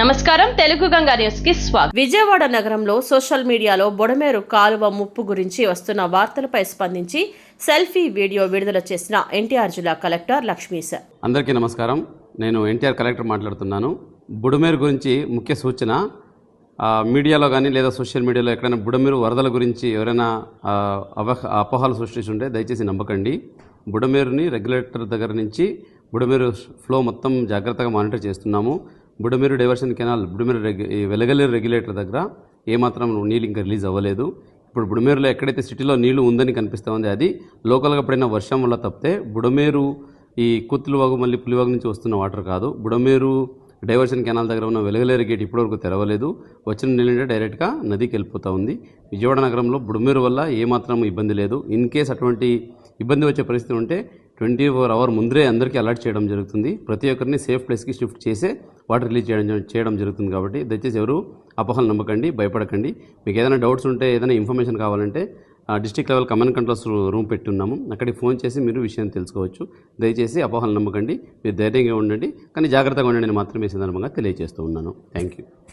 నమస్కారం తెలుగు గంగా న్యూస్కి స్వాగతం. విజయవాడ నగరంలో సోషల్ మీడియాలో బొడమేరు కాలువ ముప్పు గురించి వస్తున్న వార్తలపై స్పందించి సెల్ఫీ వీడియో విడుదల చేసిన ఎన్టీఆర్ జిల్లా కలెక్టర్ లక్ష్మీశ అందరికీ నమస్కారం. నేను ఎన్టీఆర్ కలెక్టర్ మాట్లాడుతున్నాను. బుడమేరు గురించి ముఖ్య సూచన ఆ, మీడియాలో కానీ లేదా సోషల్ మీడియాలో ఎక్కడైనా బుడమేరు వరదల గురించి ఎవరైనా అవహ అపోహలు సృష్టిస్తుంటే దయచేసి నమ్మకండి. బుడమేరుని రెగ్యులేటర్ దగ్గర నుంచి బుడమేరు ఫ్లో మొత్తం జాగ్రత్తగా మానిటర్ చేస్తున్నాము. బుడమేరు డైవర్షన్ కెనాల్ బుడమేరు రెగ్యు వెలగలేరు రెగ్యులేటర్ దగ్గర ఏమాత్రం నీళ్ళు ఇంకా రిలీజ్ అవ్వలేదు. ఇప్పుడు బుడమేరులో ఎక్కడైతే సిటీలో నీళ్ళు ఉందని కనిపిస్తుంది అది లోకల్గా పడిన వర్షం వల్ల తప్పితే బుడమేరు ఈ కుత్తులవాగు మళ్ళీ పులివాగు నుంచి వస్తున్న వాటర్ కాదు. బుడమేరు డైవర్షన్ కెనాల్ దగ్గర ఉన్న వెలగలేరు గేట్ ఇప్పటివరకు తెరవలేదు. వచ్చిన నీళ్ళంటే డైరెక్ట్గా నదికి వెళ్ళిపోతూ ఉంది. విజయవాడ నగరంలో బుడమేరు వల్ల ఏమాత్రం ఇబ్బంది లేదు. ఇన్ కేస్ అటువంటి ఇబ్బంది వచ్చే పరిస్థితి ఉంటే ట్వంటీ ఫోర్ అవర్ ముందరే అందరికీ అలర్ట్ చేయడం జరుగుతుంది. ప్రతి ఒక్కరిని సేఫ్ ప్లేస్కి షిఫ్ట్ చేసే వాటర్ రిలీజ్ చేయడం చేయడం జరుగుతుంది కాబట్టి దయచేసి ఎవరు అపోహలు నమ్మకండి భయపడకండి. మీకు ఏదైనా డౌట్స్ ఉంటే ఏదైనా ఇన్ఫర్మేషన్ కావాలంటే district level command controls room పెట్టున్నాము. అక్కడికి ఫోన్ చేసి మీరు విషయాన్ని తెలుసుకోవచ్చు. దయచేసి అపోహలు నమ్మకండి. మీరు ధైర్యంగా ఉండండి. కానీ జాగ్రత్తగా ఉండండి మాత్రమే సందర్భంగా తెలియజేస్తూ ఉన్నాను. Thank you